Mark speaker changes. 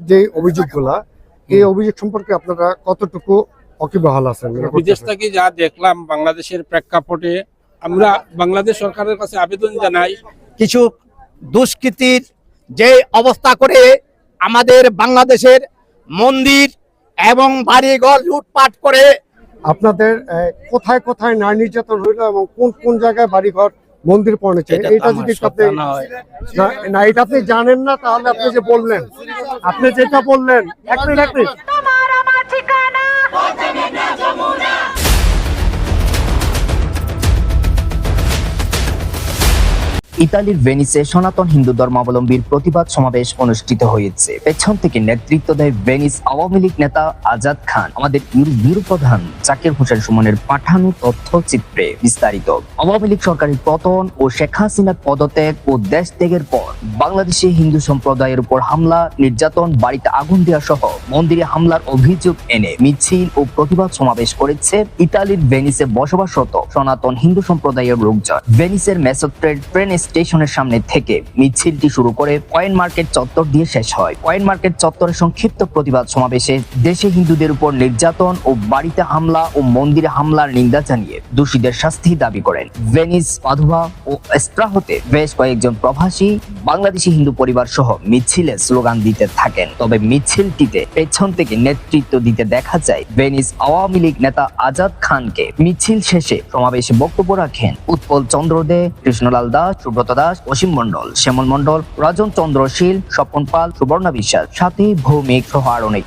Speaker 1: যে অভিযোগগুলা এই অভিযোগ সম্পর্কে আপনারা কতটুকু অকিবহাল আছেন?
Speaker 2: বিদেশ থেকে যা দেখলাম বাংলাদেশের প্রেক্ষাপটে আমরা বাংলাদেশ সরকারের কাছে আবেদন জানাই
Speaker 3: কিছু দুষ্কৃতির যে অবস্থা করে আমাদের বাংলাদেশের মন্দির এবং বাড়িঘর লুটপাট করে
Speaker 1: আপনাদের কোথায় কোথায় নারী নির্যাতন হইল এবং কোন কোন জায়গায় বাড়িঘর মন্দির পড়েছে
Speaker 2: এটা
Speaker 1: এটা যদি আপনি না এটা আপনি জানেন না তাহলে আপনি যে বললেন। আপনি যেটা বললেন। এক মিনিট এক মিনিট।
Speaker 4: ইতালির ভেনিসে সনাতন হিন্দু ধর্মাবলম্বীর প্রতিবাদ সমাবেশ অনুষ্ঠিত হয়েছে। পেছন থেকে নেতৃত্ব দেয় ভেনিস আওয়ামী লীগ নেতা আজাদ খান। আমাদের ইউরো ব্যুরো প্রধান জাকির হোসেন সুমনের পাঠানো তথ্যচিত্রে বিস্তারিত। আওয়ামী লীগ সরকারের পতন ও শেখ হাসিনার পদত্যাগ ও দেশ ত্যাগের পর বাংলাদেশে হিন্দু সম্প্রদায়ের উপর হামলা, নির্যাতন, বাড়িতে আগুন দেওয়া সহ মন্দিরে হামলার অভিযোগ এনে মিছিল ও প্রতিবাদ সমাবেশ করেছে ইতালির ভেনিসে বসবাসরত সনাতন হিন্দু সম্প্রদায়ের লোকজন। ভেনিসের মেসোট্রেড ট্রেন স্টেশনের সামনে থেকে মিছিলটি শুরু করে কয়েন মার্কেট চত্বর দিয়ে শেষ হয়। কয়েন মার্কেট চত্বরে সংক্ষিপ্ত প্রতিবাদ সমাবেশে দেশে হিন্দুদের উপর নির্যাতন ও বাড়িতে হামলা ও মন্দিরে হামলার নিন্দা জানিয়ে দোষীদের শাস্তি দাবি করেন। ভেনিস পাধুয়া ও এস্ট্রাহতে বেশ কয়েকজন প্রবাসী বাংলাদেশি হিন্দু পরিবার সহ মিছিলে স্লোগান দিতে থাকেন। তবে মিছিলটিতে পেছন থেকে নেতৃত্ব দিতে দেখা যায়, ভেনিস আওয়ামী লীগ নেতা আজাদ খানকে। মিছিল শেষে সমাবেশে বক্তব্য রাখেন উৎপল চন্দ্র দে কৃষ্ণলাল দাস সুব্রত দাস, অসীম মন্ডল শ্যামল মন্ডল রাজন চন্দ্র শীল, স্বপন পাল, সুবর্ণা বিশ্বাস। সাথে, ভৌমিক, সহ আর অনেক।